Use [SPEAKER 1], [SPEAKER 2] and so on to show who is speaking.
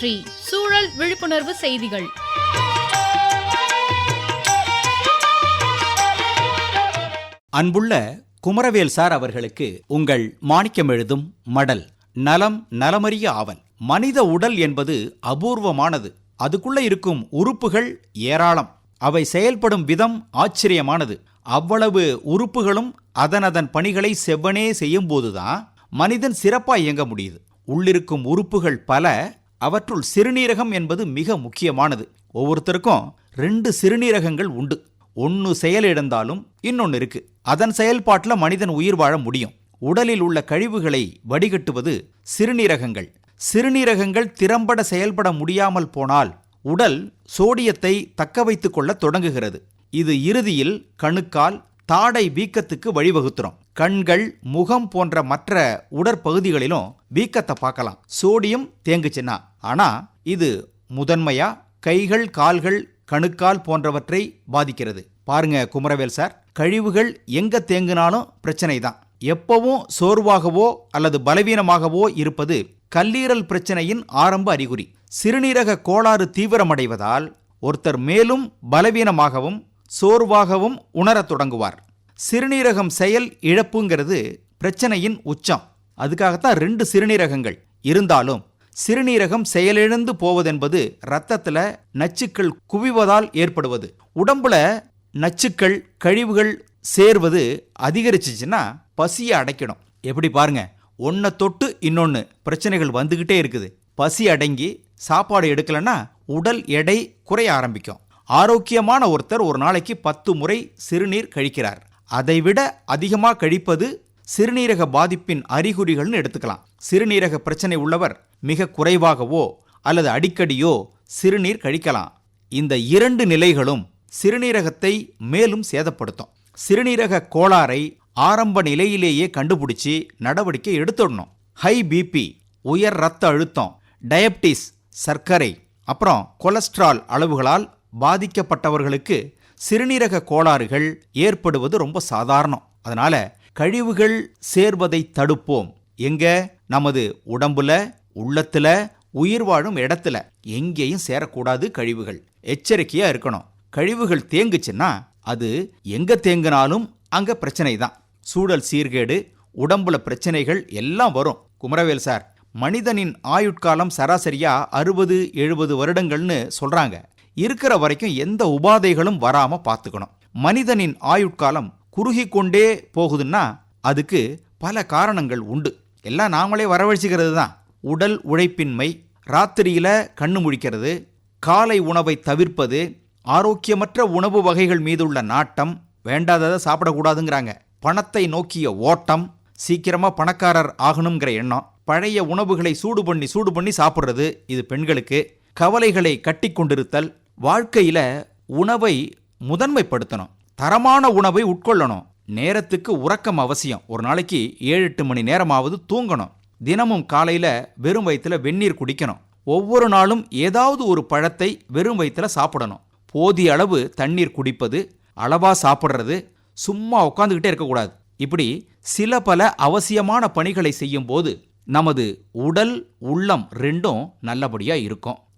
[SPEAKER 1] சுற்றி சூழல் விழிப்புணர்வு செய்திகள்.
[SPEAKER 2] அன்புள்ள குமரவேல் சார் அவர்களுக்கு உங்கள் மாணிக்கம் எழுதும் மடல் நலம் நலமறிய ஆவன். மனித உடல் என்பது அபூர்வமானது. அதுக்குள்ள இருக்கும் உறுப்புகள் ஏராளம். அவை செயல்படும் விதம் ஆச்சரியமானது. அவ்வளவு உறுப்புகளும் அதனதன் பணிகளை செவ்வனே செய்யும்போதுதான் மனிதன் சிறப்பா இயங்க முடியுது. உள்ளிருக்கும் உறுப்புகள் பல அவற்றுள் சிறுநீரகம் என்பது மிக முக்கியமானது. ஒவ்வொருத்தருக்கும் ரெண்டு சிறுநீரகங்கள் உண்டு. ஒன்னு செயலிழந்தாலும் இன்னொன்னு இருக்கு. அதன் செயல்பாட்டுல மனிதன் உயிர் வாழ முடியும். உடலில் உள்ள கழிவுகளை வடிகட்டுவது சிறுநீரகங்கள். சிறுநீரகங்கள் திறம்பட செயல்பட முடியாமல் போனால் உடல் சோடியத்தை தக்க வைத்துக் கொள்ள தொடங்குகிறது. இது இறுதியில் கணுக்கால் தாடை வீக்கத்துக்கு வழிவகுத்துரும். கண்கள் முகம் போன்ற மற்ற உடற்பகுதிகளிலும் வீக்கத்தை பார்க்கலாம். சோடியம் தேங்குச்சுன்னா. ஆனா இது முதன்மையா? கைகள் கால்கள் கணுக்கால் போன்றவற்றை பாதிக்கிறது. பாருங்க குமரவேல் சார். கழிவுகள் எங்க தேங்கினாலும் பிரச்சனை தான் எப்பவும் சோர்வாகவோ அல்லது பலவீனமாகவோ இருப்பது கல்லீரல் பிரச்சனையின் ஆரம்ப அறிகுறி. சிறுநீரக கோளாறு தீவிரமடைவதால் ஒருத்தர் மேலும் பலவீனமாகவும் சோர்வாகவும் உணரத் தொடங்குவார். சிறுநீரகம் செயல் இழப்புங்கிறது பிரச்சனையின் உச்சம். அதுக்காகத்தான் ரெண்டு சிறுநீரகங்கள். இருந்தாலும் சிறுநீரகம் செயலிழந்து போவதென்பது இரத்தத்தில் நச்சுக்கள் குவிவதால் ஏற்படுவது. உடம்புல நச்சுக்கள் கழிவுகள் சேர்வது அதிகரிச்சிச்சுன்னா பசியை அடைக்கணும். எப்படி பாருங்க ஒன்றை தொட்டு இன்னொன்று பிரச்சனைகள் வந்துக்கிட்டே இருக்குது. பசி அடங்கி சாப்பாடு எடுக்கலைன்னா உடல் எடை குறைய ஆரம்பிக்கும். ஆரோக்கியமான ஒருத்தர் ஒரு நாளைக்கு பத்து முறை சிறுநீர் கழிக்கிறார். அதைவிட அதிகமாக கழிப்பது சிறுநீரக பாதிப்பின் அறிகுறிகள்னு எடுத்துக்கலாம். சிறுநீரக பிரச்சனை உள்ளவர் மிக குறைவாகவோ அல்லது அடிக்கடியோ சிறுநீர் கழிக்கலாம். இந்த இரண்டு நிலைகளும் சிறுநீரகத்தை மேலும் சேதப்படுத்தும். சிறுநீரக கோளாறை ஆரம்ப நிலையிலேயே கண்டுபிடிச்சி நடவடிக்கை எடுத்துடணும். ஹை பிபி உயர் ரத்த அழுத்தம் டயபிட்டிஸ் சர்க்கரை அப்புறம் கொலஸ்ட்ரால் அளவுகளால் பாதிக்கப்பட்டவர்களுக்கு சிறுநீரக கோளாறுகள் ஏற்படுவது ரொம்ப சாதாரணம். அதனால கழிவுகள் சேர்வதை தடுப்போம். எங்க? நமது உடம்புல உள்ளத்துல உயிர் வாழும் இடத்துல. எங்கேயும் சேரக்கூடாது கழிவுகள். எச்சரிக்கையா இருக்கணும். கழிவுகள் தேங்குச்சுன்னா அது எங்க தேங்கினாலும் அங்க பிரச்சனை தான் சூழல் சீர்கேடு உடம்புல பிரச்சனைகள் எல்லாம் வரும். குமரவேல் சார் மனிதனின் ஆயுட்காலம் சராசரியா அறுபது எழுபது வருடங்கள்னு சொல்றாங்க. இருக்கிற வரைக்கும் எந்த உபாதைகளும் வராம பார்த்துக்கணும். மனிதனின் ஆயுட்காலம் குறுகி கொண்டே போகுதுன்னா அதுக்கு பல காரணங்கள் உண்டு. எல்லாம் நாமளே வரவழைச்சிக்கிறது தான். உடல் உழைப்பின்மை ராத்திரியில கண்ணு முழிக்கிறது காலை உணவை தவிர்ப்பது ஆரோக்கியமற்ற உணவு வகைகள் மீதுள்ள நாட்டம் வேண்டாததை சாப்பிடக்கூடாதுங்கிறாங்க. பணத்தை நோக்கிய ஓட்டம் சீக்கிரமா பணக்காரர் ஆகணுங்கிற எண்ணம் பழைய உணவுகளை சூடு பண்ணி சூடு பண்ணி சாப்பிட்றது இது பெண்களுக்கு கவலைகளை கட்டிக்கொண்டிருத்தல் வாழ்க்கையில் உணவை முதன்மைப்படுத்தணும். தரமான உணவை உட்கொள்ளணும். நேரத்துக்கு உறக்கம் அவசியம். ஒரு நாளைக்கு ஏழு எட்டு மணி நேரமாவது தூங்கணும். தினமும் காலையில் வெறும் வயிற்றுல வெந்நீர் குடிக்கணும். ஒவ்வொரு நாளும் ஏதாவது ஒரு பழத்தை வெறும் வயிற்றுல சாப்பிடணும். போதிய அளவு தண்ணீர் குடிப்பது அளவாக சாப்பிட்றது சும்மா உட்காந்துக்கிட்டே இருக்கக்கூடாது. இப்படி சில பல அவசியமான பணிகளை செய்யும் போது நமது உடல் உள்ளம் ரெண்டும் நல்லபடியாக இருக்கும்.